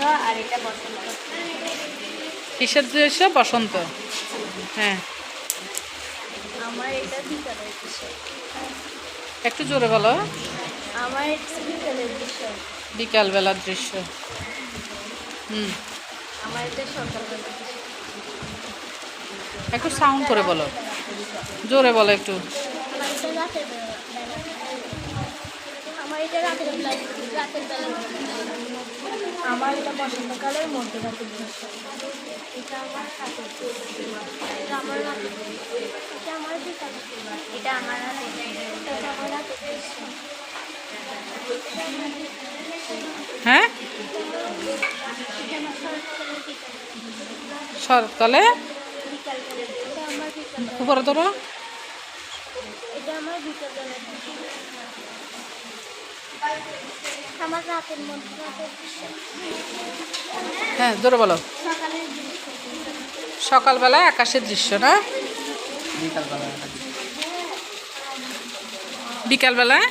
আর এটা বসন্ত। কিসের দৃশ্য বসন্ত। হ্যাঁ। আমার এটা বিকালের দৃশ্য একটু জোরে বলো। আমার এটা বিকালের দৃশ্য বিকালবেলার দৃশ্য। হুম। আমার এটা সকালবেলার একটু সাউন্ড করে বলো। জোরে বলো একটু। আমার এটা রাতের বেলা। রাতের বেলা। আমার এটা বসন্তকালের মধ্যে দৃশ্য এটা আমার রাতের এটা আমার রাতের এটা আমার বিকালের এটা আমার এটা আমার রাতের দৃশ্য হ্যাঁ? বিকাল উপরে এটা আমার রাতের মধ্যে হ্যাঁ জোরে বলো। সকালবেলা আকাশের দৃশ্য না? বিকালবেলায়